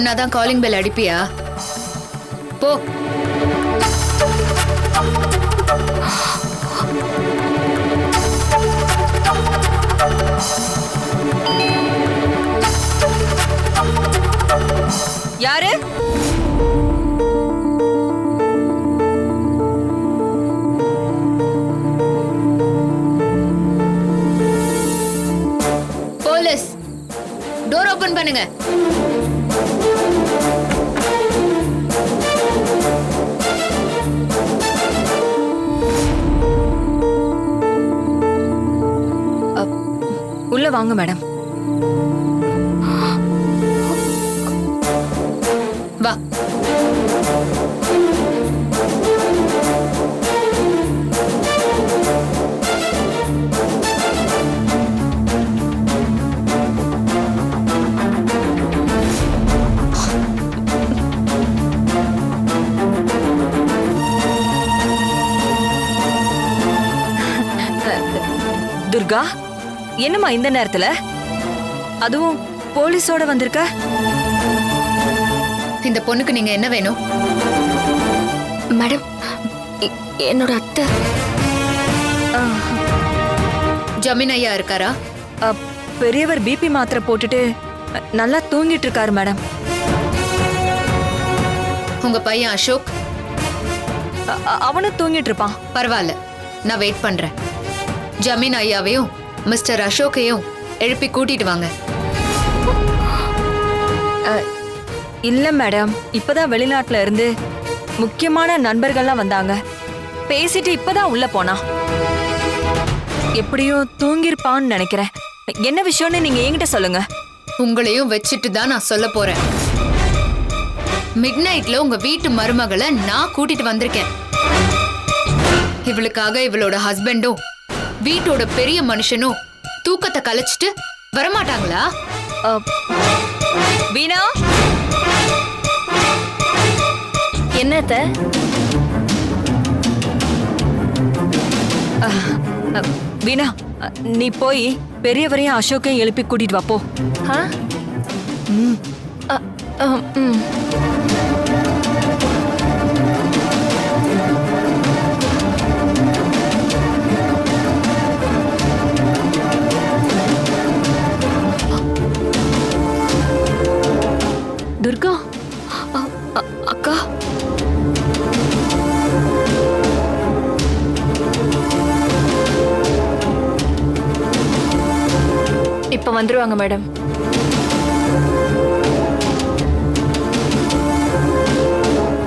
சொன்னாதான் calling bell அடிப்பியா? போ. யாரு? போலீஸ். டோர் ஓபன் பண்ணுங்க. வாங்க மேடம். என்னம்மா இந்த நேரத்துல? அதுவும் போலீஸோட வந்திருக்க? இந்த பொண்ணுக்கு நீங்க என்ன வேணும்? மேடம் எ- என்னோட அத்தை. ஆ, ஜமீன் ஐயா இருக்காரா? பெரியவர் பிபி மாத்திரை போட்டுட்டு நல்லா தூங்கிட்டு இருக்காரு மேடம். உங்க பையன் அசோக்? அவனும் தூங்கிட்டு இருப்பான். பரவாயில்ல நான் வெயிட் பண்றேன். ஜமீன் ஐயாவையும் மிஸ்டர் அசோக்கையும் எழுப்பி கூட்டிட்டு வாங்க. இல்ல மேடம் இப்பதான் வெளிநாட்டுல இருந்து முக்கியமான நண்பர்கள்லாம் வந்தாங்க. பேசிட்டு இப்பதான் உள்ள போனா. எப்படியும் தூங்கிருப்பான்னு நினைக்கிறேன். என்ன விஷயம்னு நீங்க என்கிட்ட சொல்லுங்க. உங்களையும் வச்சுட்டு தான் நான் சொல்ல போறேன். மிட் நைட்ல உங்க வீட்டு மருமகளை நான் கூட்டிட்டு வந்திருக்கேன். இவளுக்காக இவளோட ஹஸ்பண்டும் வீட்டோட பெரிய மனுஷனும் தூக்கத்தை கலைச்சிட்டு வரமாட்டாங்களா? வீணா? என்ன அத்தை? அ, வீணா நீ போய் பெரியவரையும் அசோக்கையும் எழுப்பி கூட்டிட்டு வா போ. ஆ? ம், வந்துருவாங்க மேடம்.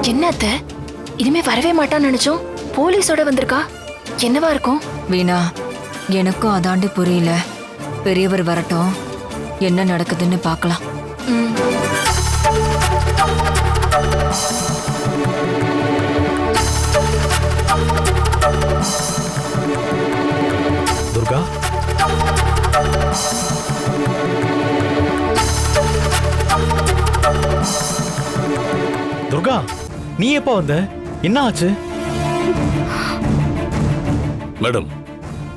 என்ன அத்தை? இனிமே வரவே மாட்டான்னு நினைச்சோம். போலீஸோட வந்திருக்கா? என்னவா இருக்கும்? வீணா எனக்கும் அதாண்டி புரியல. பெரியவர் வரட்டும். என்ன நடக்குதுன்னு பார்க்கலாம். ம். துர்கா? துர்கா நீ எப்போ வந்த? என்ன ஆச்சு? மேடம்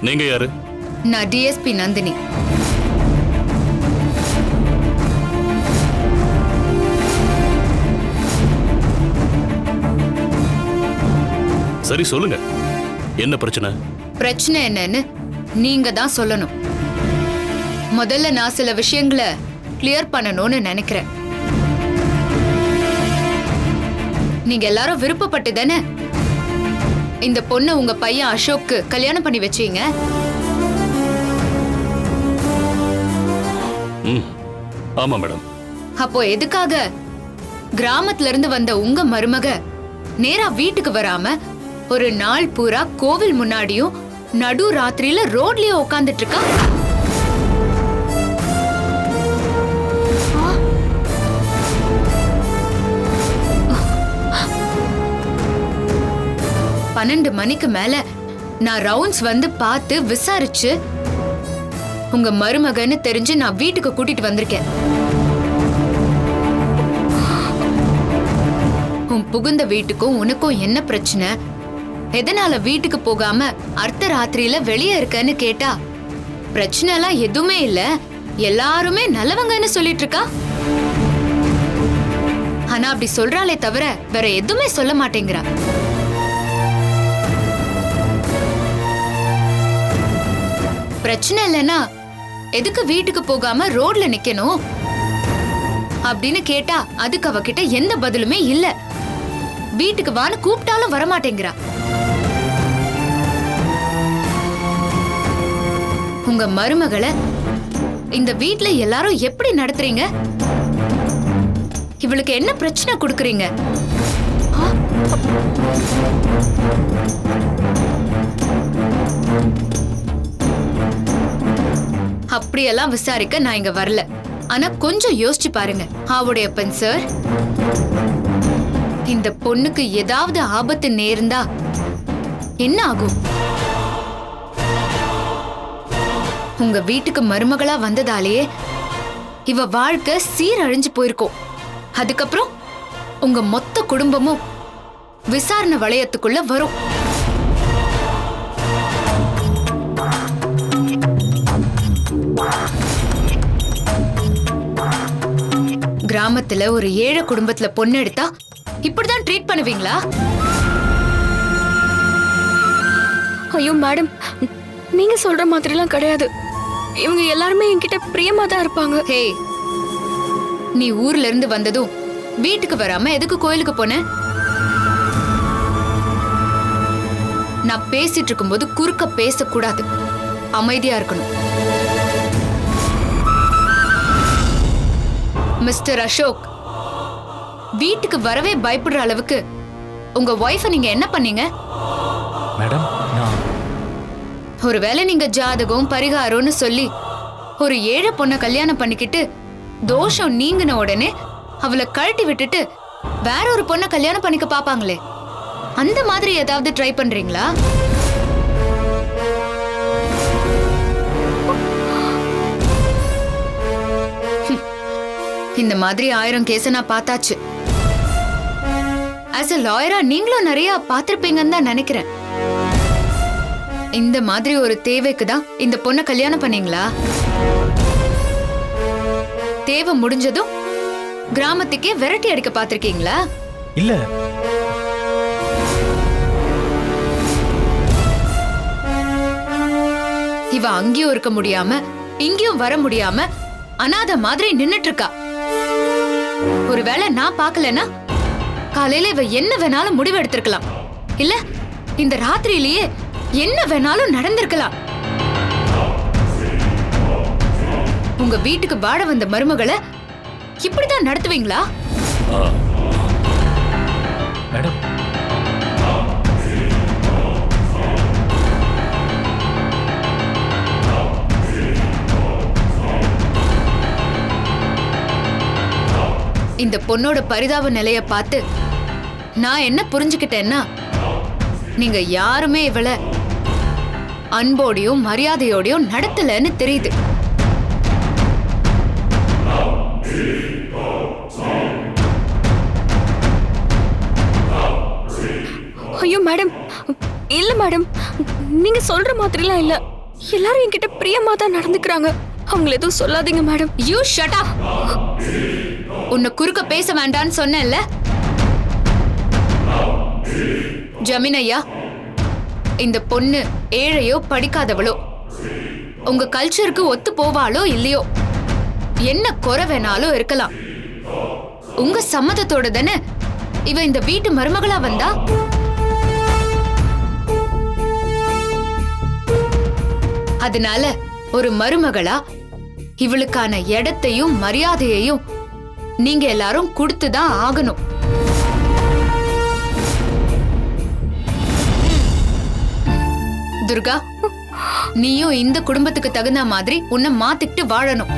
நீங்க யாரு? நான் டிஎஸ்பி நந்தினி. சரி சொல்லுங்க. என்ன பிரச்சனை? பிரச்சனை என்னன்னு நீங்க தான் சொல்லணும். முதல்ல நான் சில விஷயங்களை கிளியர் பண்ணணும்னு நினைக்கிறேன். நீங்க எல்லாரும் விருப்பப்பட்டு தானே இந்த பொண்ணை உங்க பையன் அசோக்கு கல்யாணம் பண்ணி வச்சீங்க? ம். ஆமா மேடம். அப்போ எதுக்காக? கிராமத்துல இருந்து வந்த உங்க மருமக நேரா வீட்டுக்கு வராம ஒரு நாள் பூரா கோவில் முன்னாடியும் நடு ராத்திரியில ரோட்லயே உட்காந்துட்டு இருக்கா? பன்னெண்டு மணிக்கு மேல நான் ரவுண்ட்ஸ் வந்து பார்த்து விசாரிச்சு உங்க மருமகன்னு தெரிஞ்சு நான் வீட்டுக்கு கூட்டிட்டு வந்திருக்கேன். உன் புகுந்த வீட்டுக்கும் உனக்கும் என்ன பிரச்சனை? எதனால வீட்டுக்கு போகாம அர்த்த ராத்திரியில வெளியே இருக்கன்னு கேட்டா பிரச்சனை எல்லாம் எதுவுமே இல்ல. எல்லாருமே நல்லவங்கன்னு சொல்லிட்டு இருக்கா? ஆனா அப்படி சொல்றாளே தவிர வேற எதுவுமே சொல்ல மாட்டேங்கிறா. பிரச்சனை இல்லைன்னா எதுக்கு வீட்டுக்கு போகாம ரோட்ல நிக்கணும்? அப்படின்னு கேட்டா அதுக்கு அவகிட்ட எந்த பதிலுமே இல்ல. வீட்டுக்கு வான்னு கூப்பிட்டாலும் வரமாட்டேங்கிறா. உங்க மருமகளை இந்த வீட்ல எல்லாரும் எப்படி நடத்துறீங்க? இவளுக்கு என்ன பிரச்சனை கொடுக்குறீங்க? அப்படியெல்லாம் விசாரிக்க நான் இங்க வரல. ஆனா கொஞ்சம் யோசிச்சு பாருங்க. ஆவுடையப்பன் சார் இந்த பொண்ணுக்கு ஏதாவது ஆபத்து நேர்ந்தா என்ன ஆகும்? உங்க வீட்டுக்கு மருமகளா வந்ததாலேயே இவ வாழ்க்கை சீரழிஞ்சு போயிருக்கும். அதுக்கப்புறம் உங்க மொத்த குடும்பமும் விசாரணை வளையத்துக்குள்ள வரும். கிராமத்துல ஒரு ஏழை குடும்பத்துல பொண்ணு எடுத்தா இப்படிதான் ட்ரீட் பண்ணுவீங்களா? ஐயோ மேடம் நீங்க சொல்ற மாதிரிலாம் கிடையாது. இவங்க எல்லாருமே என்கிட்ட பிரியமா தான் இருப்பாங்க. ஹே நீ ஊர்ல இருந்து வந்ததும் வீட்டுக்கு வராம எதுக்கு கோயிலுக்கு போன? நான் பேசிட்டு இருக்கும்போது குறுக்க பேசக்கூடாது. அமைதியா இருக்கணும். மிஸ்டர் அசோக் வீட்டுக்கு வரவே பயப்படுற அளவுக்கு உங்க ஒய்ஃபை நீங்க என்ன பண்ணீங்க? மேடம் நான் ஒருவேளை நீங்க ஜாதகம் பரிகாரம்னு சொல்லி ஒரு ஏழை பொண்ணை கல்யாணம் பண்ணிக்கிட்டு தோஷம் நீங்கின உடனே அவளை கழட்டி விட்டுட்டு வேற ஒரு பொண்ணை கல்யாணம் பண்ணிக்க பாப்பாங்களே அந்த மாதிரி ஏதாவது ட்ரை பண்றீங்களா? இந்த மாதிரி ஆயிரம் கேஸ நான் பார்த்தாச்சு. ஆஸ் அ லாயரா நீங்களும் நிறைய பார்த்திருப்பீங்கன்னு தான் நினைக்கிறேன். இந்த மாதிரி ஒரு தேவைக்கு தான் இந்த பொண்ணை கல்யாணம் பண்ணீங்களா? தேவை முடிஞ்சதும் கிராமத்துக்கே விரட்டி அடிக்க பாத்திருக்கீங்களா இல்ல. இவ அங்கேயும் இருக்க முடியாம இங்கேயும் வர முடியாம அனாதை மாதிரி நின்னுட்டு இருக்கா. ஒருவேளை நான் பார்க்கலனா காலையில இவ என்ன வேணாலும் முடிவு எடுத்திருக்கலாம் இல்ல இந்த ராத்திரியிலேயே என்ன வேணாலும் நடந்திருக்கலாம். உங்க வீட்டுக்கு வாழ வந்த மருமகளை இப்படிதான் நடத்துவீங்களா? மேடம் இந்த பொண்ணோட பரிதாப நிலைய பார்த்து நான் என்ன புரிஞ்சுக்கிட்டேன்னா நீங்க யாருமே இவள அன்போடையும் மரியாதையோடையும் நடத்தலன்னு தெரியுது. ஐயோ மேடம். இல்ல மேடம். நீங்க சொல்ற மாதிரிலாம் இல்ல. எல்லாரும் என்கிட்ட பிரியமா தான் நடந்துக்கிறாங்க. அவங்கள எதுவும் சொல்லாதீங்க மேடம். யூ ஷட் அப் உன்னை குறுக்க பேச வேண்டான்னு சொன்னேன்ல? ஜமீன் ஐயா இந்த பொண்ணு ஏழையோ படிக்காதவளோ உங்க கல்ச்சருக்கு ஒத்து போவாளோ இல்லையோ என்ன குறை வேணாலும் இருக்கலாம். உங்க சம்மதத்தோட தானே இவ இந்த வீட்டு மருமகளா வந்தா? அதனால ஒரு மருமகளா இவளுக்கான இடத்தையும் மரியாதையையும் நீங்க எல்லாரும் கொடுத்துதான் ஆகணும். துர்கா நீயும் இந்த குடும்பத்துக்கு தகுந்த மாதிரி உன்னை மாத்திக்கிட்டு வாழணும்.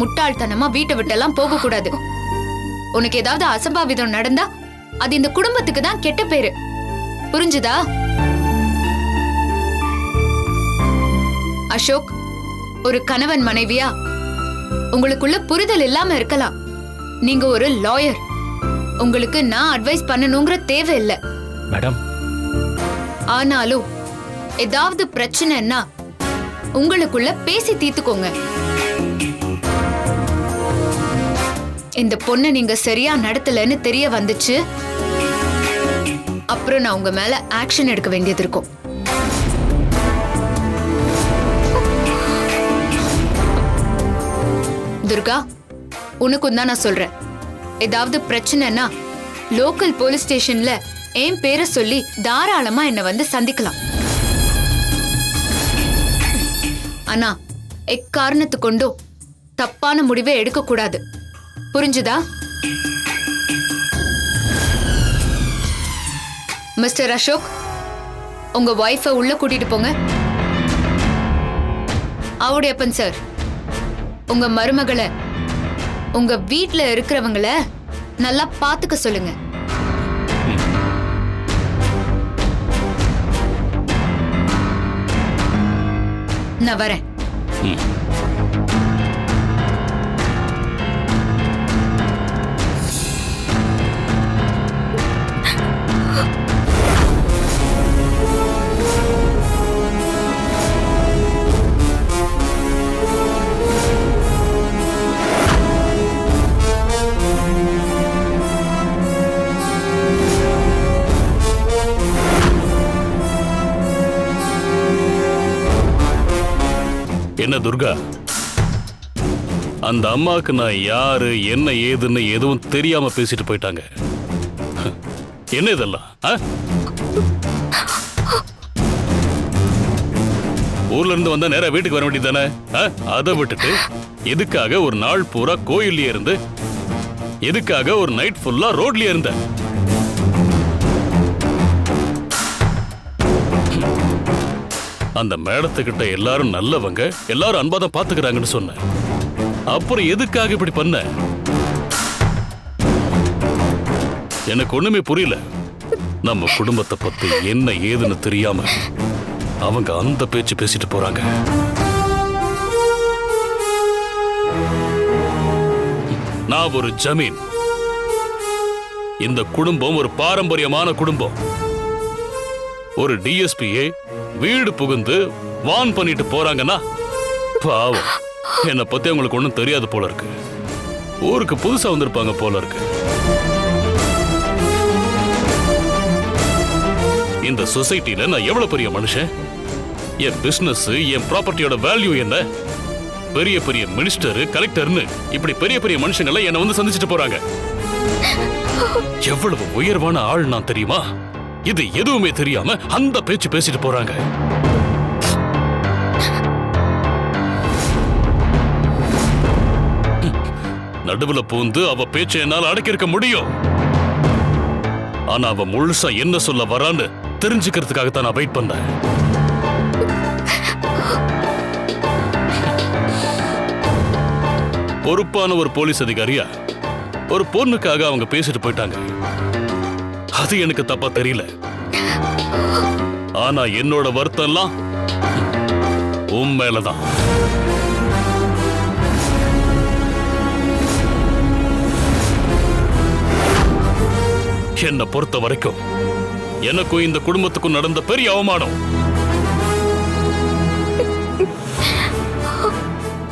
முட்டாள்தனமா வீட்டை விட்டெல்லாம் போக கூடாது உனக்கு ஏதாவது அசம்பாவிதம் நடந்தா அது இந்த குடும்பத்துக்கு தான் கெட்ட பேரு. புரிஞ்சுதா? அசோக் ஒரு கணவன் மனைவியா உங்களுக்குள்ள புரிதல் இல்லாம இருக்கலாம். நீங்க ஒரு லாயர் உங்களுக்கு நான் அட்வைஸ் பண்ணணுங்கிற தேவை இல்ல. மேடம். ஆனாலும் ஏதாவது பிரச்சனைன்னா உங்களுக்குள்ள பேசி தீர்த்துக்கோங்க. இந்த பொண்ணை நீங்க சரியா நடத்தலன்னு தெரிய வந்துச்சு. அப்புறம் நான் உங்க மேல ஆக்ஷன் எடுக்க வேண்டியது இருக்கும். துர்கா உனக்கும் தான் நான் சொல்றேன். ஏதாவது பிரச்சனைனா லோக்கல் போலீஸ் ஸ்டேஷன்ல என் பேரை சொல்லி தாராளமா என்னை வந்து சந்திக்கலாம். ஆனா எக்காரணத்து கொண்டோ தப்பான முடிவை எடுக்க கூடாது புரிஞ்சுதா? மிஸ்டர் அசோக் உங்க ஒய்ஃபை உள்ள கூட்டிட்டு போங்க. ஆவுடையப்பன் சார். உங்க மருமகளை உங்க வீட்ல இருக்கிறவங்கள நல்லா பாத்துக்க சொல்லுங்க. நான் வரேன். துர்கா. அந்த அம்மாவுக்கு நான் யாரு என்ன ஏதுன்னு எதுவும் தெரியாம பேசிட்டு போயிட்டாங்க. என்ன இதெல்லாம் ஊர்ல இருந்து வந்தா நேரா வீட்டுக்கு வர வேண்டியது தானே? அதை விட்டுட்டு எதுக்காக ஒரு நாள் பூரா கோயில்லயே இருந்து எதுக்காக ஒரு நைட் ஃபுல்லா ரோட்லயே இருந்தேன்? அந்த மேடத்துக்கிட்ட எல்லாரும் நல்லவங்க எல்லாரும் அன்பா தான் பாத்துக்கிறாங்கன்னு சொன்னேன். அப்புறம் எதுக்காக இப்படி பண்ண? எனக்கு ஒண்ணுமே புரியல. நம்ம குடும்பத்தை பத்தி என்ன ஏதுன்னு தெரியாம அவங்க அந்த பேச்சு பேசிட்டு போறாங்க. நான் ஒரு ஜமீன். இந்த குடும்பம் ஒரு பாரம்பரியமான குடும்பம். ஒரு டிஎஸ்பியே வீடு புகுந்து வான் பண்ணிட்டு போறாங்கன்னா பாவம். என்னை பத்தி அவங்களுக்கு ஒன்றும் தெரியாது போல இருக்கு. ஊருக்கு புதுசா வந்திருப்பாங்க போல இருக்கு. இந்த சொசைட்டில நான் எவ்வளவு பெரிய மனுஷன்? என் பிசினஸ் என் ப்ராப்பர்ட்டியோட வேல்யூ என்ன? பெரிய பெரிய மினிஸ்டர் கலெக்டர்னு இப்படி பெரிய பெரிய மனுஷங்களை என்னை வந்து சந்திச்சுட்டு போறாங்க. எவ்வளவு உயர்வான ஆள் நான் தெரியுமா? இது எதுவுமே தெரியாம அந்த பேச்சு பேசிட்டு போறாங்க. நடுவுல பூந்து அவ பேச்சை என்னால அடக்கியிருக்க முடியும். ஆனா அவ முழுசா என்ன சொல்ல வரான்னு தெரிஞ்சுக்கிறதுக்காகத்தான் நான் வெயிட் பண்ணேன். பொறுப்பான ஒரு போலீஸ் அதிகாரியா ஒரு பொண்ணுக்காக அவங்க பேசிட்டு போயிட்டாங்க. அது எனக்கு தப்பா தெரியல. ஆனா என்னோட வருத்தம் எல்லாம் உன் மேலதான். என்னை பொறுத்த வரைக்கும் எனக்கும் இந்த குடும்பத்துக்கும் நடந்த பெரிய அவமானம்.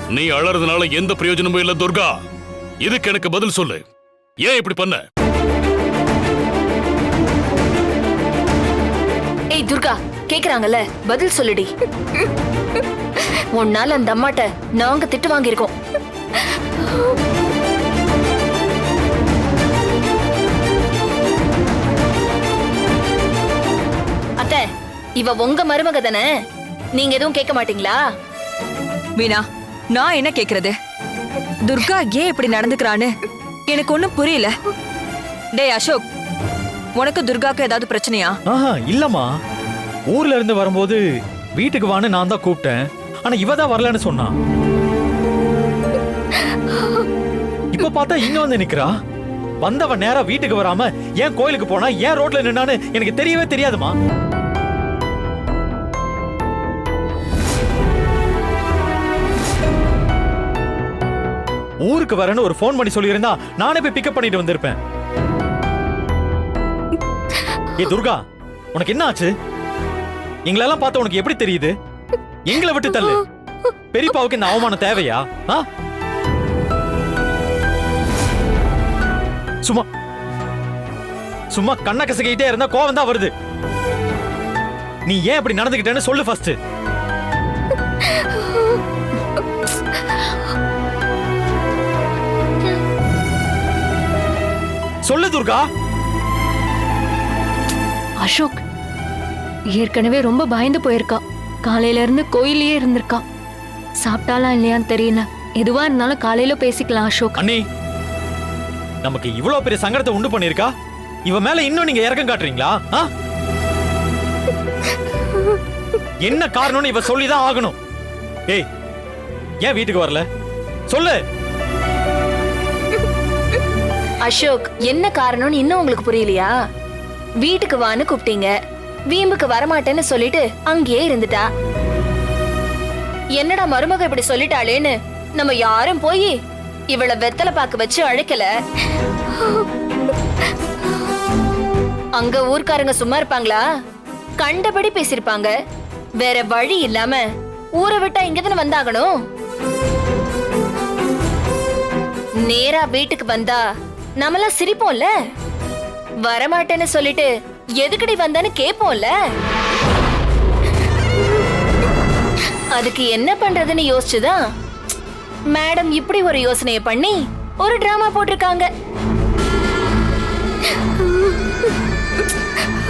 நீ அழறதுனால எந்த பிரயோஜனமும் இல்ல துர்கா. இதுக்கு எனக்கு பதில் சொல்லு. ஏன் இப்படி பண்ண? கேக்குறாங்கல்ல பதில் சொல்லுடி. உன்னால அந்த அம்மாட்ட நாங்க திட்டு வாங்கியிருக்கோம். அத்தை இவ உங்க மருமக தானே? நீங்க எதுவும் கேட்க மாட்டீங்களா? மீனா நான் என்ன கேக்குறது? துர்கா ஏன் இப்படி நடந்துக்கிறான்னு எனக்கு ஒண்ணும் புரியல. டேய் அசோக் உனக்கு துர்காக்கு ஏதாவது பிரச்சனையா? ஆஹா இல்லம்மா. ஊர்ல இருந்து வரும்போது வீட்டுக்கு வான்னு நான் தான் கூப்பிட்டேன். ஆனா இவ தான் வரலன்னு சொன்னா. இப்ப பார்த்தா இங்க வந்து நிக்கிறா. வந்தவன் நேரா வீட்டுக்கு வராம ஏன் கோயிலுக்கு போனா ஏன் ரோட்ல நின்னான்னு எனக்கு தெரியவே தெரியாதுமா. ஊருக்கு வரேன்னு ஒரு ஃபோன் பண்ணி சொல்லியிருந்தா நானே போய் பிக்கப் பண்ணிட்டு வந்திருப்பேன். ஏ துர்கா உனக்கு என்ன ஆச்சு? எங்களெல்லாம் பார்த்து உனக்கு எப்படி தெரியுது? எங்களை விட்டு தள்ளு. பெரியப்பாவுக்கு இந்த அவமானம் தேவையா? சும்மா. சும்மா கண்ண கசக்கிட்டே இருந்தா கோவம் தான் வருது. நீ ஏன் இப்படி நடந்துக்கிட்டேன்னு சொல்லு ஃபர்ஸ்ட் சொல்லு துர்கா. அசோக் ஏற்கனவே ரொம்ப பயந்து போயிருக்கா காலையில இருந்து கோயிலே இருந்திருக்கா சாப்பிட்டாலாம் இல்லையான்னு தெரியல. எதுவா இருந்தாலும் காலையில பேசிக்கலாம் அசோக். அண்ணி நமக்கு இவ்வளவு பெரிய சங்கடத்தை உண்டு பண்ணிருக்கா இவ மேல இன்னும் நீங்க இறக்கம் காட்டுறீங்களா? ஆ? என்ன காரணம்னு இவ சொல்லிதான் ஆகணும். ஏய் ஏன் வீட்டுக்கு வரல? சொல்லு. அசோக் என்ன காரணம்னு இன்னும் உங்களுக்கு புரியலையா? வீட்டுக்கு வான்னு கூப்பிட்டீங்க. வீம்புக்கு வரமாட்டேன்னு சொல்லிட்டு அங்கேயே இருந்துட்டா. என்னடா மருமக இப்படி சொல்லிட்டாளேன்னு நம்ம யாரும் போய் இவள வெத்தலை பாக்கு வச்சு அழைக்கல. அங்க ஊர்க்காரங்க சும்மா இருப்பாங்களா? கண்டபடி பேசிருப்பாங்க வேற வழி இல்லாம ஊரை விட்டா இங்கதானே வந்தாகணும்? நேரா வீட்டுக்கு வந்தா நம்மளாம் சிரிப்போம்ல? வரமாட்டேன்னு சொல்லிட்டு எதுக்கடி வந்தான்னு கேப்போம்ல? அதுக்கு என்ன பண்றதுன்னு யோசிச்சுதான் மேடம் இப்படி ஒரு யோசனையை பண்ணி ஒரு டிராமா போட்டிருக்காங்க.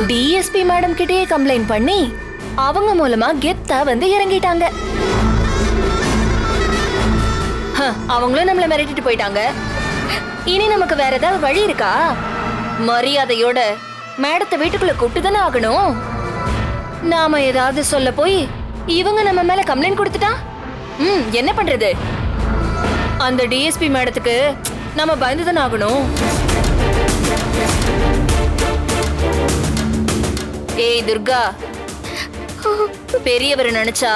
டிஎஸ்பி மேடம் கிட்டயே கம்ப்ளைண்ட் பண்ணி அவங்க மூலமா கெத்தா வந்து இறங்கிட்டாங்க. ஹ, அவங்களும் நம்மள மிரட்டிட்டு போயிட்டாங்க. இனி நமக்கு வேற ஏதாவது வழி இருக்கா? மரியாதையோட மேடத்தை வீட்டுக்குள்ள கூப்பிட்டு தானே ஆகணும்? நாம ஏதாவது சொல்ல போய் இவங்க நம்ம மேல கம்ப்ளைண்ட் கொடுத்துட்டா? ம் என்ன பண்றது? அந்த டிஎஸ்பி மேடத்துக்கு நம்ம பயந்து தானே ஆகணும்? ஏய் துர்கா. பெரியவர் நினைச்சா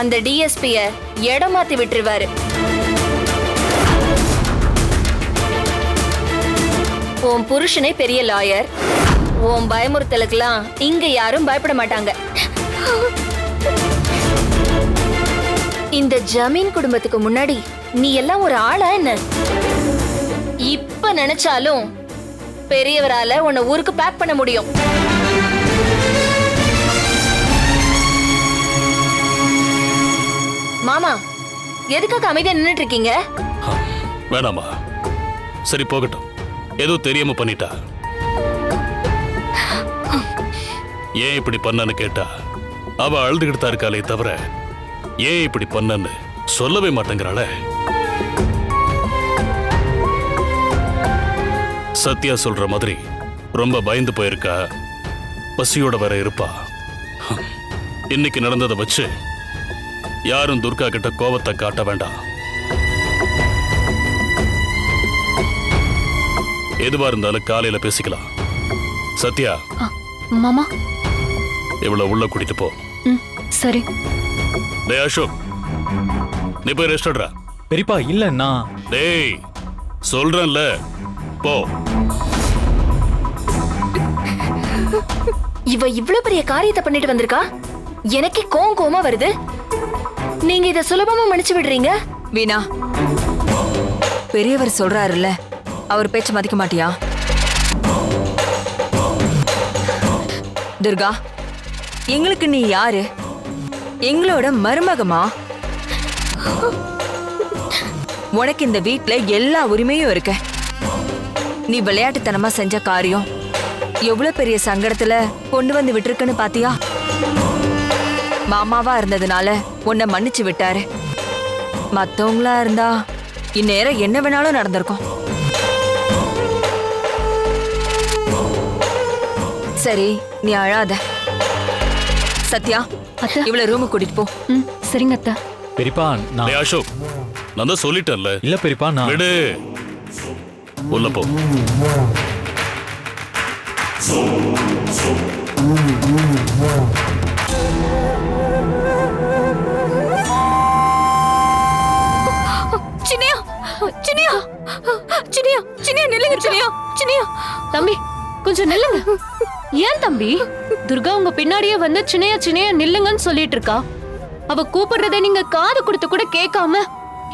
அந்த டிஎஸ்பிய இடம் மாத்தி விட்டுருவாரு. உன் புருஷனே பெரிய லாயர் உன் பயமுறுத்தலுக்கெல்லாம் இங்க யாரும் பயப்பட மாட்டாங்க. இந்த ஜமீன் குடும்பத்துக்கு முன்னாடி நீ எல்லாம் ஒரு ஆளா என்ன? இப்ப நினைச்சாலும் பெரியவரால உன்னை ஊருக்கு பேக் பண்ண முடியும். மாமா எதுக்காக அமைதியா நின்னுட்டு இருக்கீங்க? வேணாமா சரி போகட்டும். ஏதோ தெரியாம பண்ணிட்டா. ஏன் இப்படி பண்ணன்னு கேட்டா அவ அழுதுகிட்டு தான் இருக்காளே தவிர ஏன் இப்படி பண்ணன்னு சொல்லவே மாட்டேங்கிறாளே? சத்யா சொல்ற மாதிரி ரொம்ப பயந்து போயிருக்கா. பசியோட வேற இருப்பா. இன்னைக்கு நடந்ததை வச்சு யாரும் துர்கா கிட்ட கோபத்தை காட்ட வேண்டாம். எதுவா இருந்தாலும் காலையில பேசிக்கலாம். சத்யா. மாமா. இவ்வளவு உள்ள கூட்டிட்டு போ. ம் சரி. டேய் அசோக். நீ போய் ரெஸ்ட் எடுறா. பெரியப்பா இல்லன்னா டேய் சொல்றேன்ல. போ. இவ இவ்ளோ பெரிய காரியத்தை பண்ணிட்டு வந்திருக்கா? எனக்கே கோவம் கோவமா வருது. நீங்க இத சுலபமா மன்னிச்சு விடுறீங்க? வீணா பெரியவர் சொல்றாருல்ல அவர் பேச்ச மதிக்க மாட்டியா? துர்கா எங்களுக்கு நீ யாரு? எங்களோட மருமகமா? உனக்கு இந்த வீட்ல எல்லா உரிமையும் இருக்கு. நீ விளையாட்டுத்தனமா செஞ்ச காரியம் எவ்வளவு பெரிய சங்கடத்துல கொண்டு வந்து விட்டுருக்குன்னு பாத்தியா? மாமாவா இருந்ததுனால உன்னை மன்னிச்சு விட்டாரு. மத்தவங்களா இருந்தா இந்நேரம் என்ன வேணாலும் நடந்திருக்கும். சரி நீ அழாத. சத்யா அத்தை. இவள ரூமுக்கு கூட்டிட்டு போ. ம் சரிங்க அத்தை. பெரியப்பா நான் டேய் அசோக் நான் தான் சொல்லிட்டேன்ல. இல்ல பெரியப்பா நான் விடு. உள்ள போ. சின்னையா சின்னையா சின்னையா சின்னையா நில்லுங்க சின்னையா சின்னையா. தம்பி கொஞ்சம் நில்லுங்க ஏன் தம்பி? துர்கா உங்க பின்னாடியே வந்து சின்னையா சின்னையா நில்லுங்கன்னு சொல்லிட்டு இருக்கா. அவ கூப்பிடுறத நீங்க காது கொடுத்து கூட கேட்காம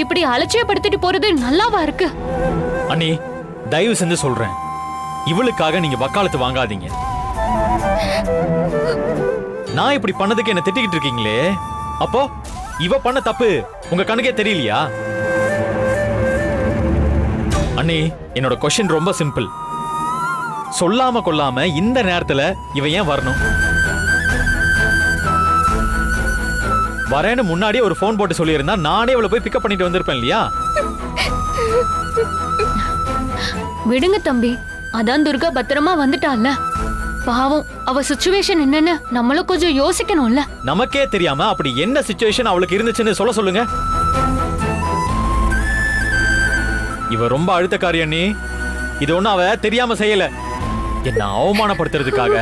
இப்படி அலட்சியப்படுத்திட்டு போறது நல்லாவா இருக்கு? அண்ணி தயவு செஞ்சு சொல்றேன். இவளுக்காக நீங்க வக்காலத்து வாங்காதீங்க. நான் இப்படி பண்ணதுக்கு என்ன திட்டிக்கிட்டு இருக்கீங்களே. அப்போ இவ பண்ண தப்பு உங்க கணக்கே தெரியலையா? அண்ணி என்னோட கொஸ்டின் ரொம்ப சிம்பிள் சொல்லாம கொள்ளாம இந்த நேரத்துல இவ ஏன் வரணும்? வரேன்னு முன்னாடியே ஒரு ஃபோன் போட்டு சொல்லியிருந்தா நானே இவளை போய் பிக்கப் பண்ணிட்டு வந்திருப்பேன் இல்லையா? விடுங்க தம்பி. அதான் துர்கா பத்திரமா வந்துட்டால பாவம் அவ சுச்சுவேஷன் என்னன்னு நம்மளும் கொஞ்சம் யோசிக்கணும்ல. நமக்கே தெரியாம அப்படி என்ன சுச்சுவேஷன் அவளுக்கு இருந்துச்சுன்னு சொல்ல சொல்லுங்க. இவ ரொம்ப அழுத்தக்காரி அண்ணி இது ஒண்ணும் அவ தெரியாம செய்யல. என்ன அவமானப்படுத்துறதுக்காக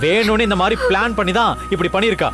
வேணும்னு இந்த மாதிரி பிளான் பண்ணி தான் இப்படி பண்ணியிருக்கா.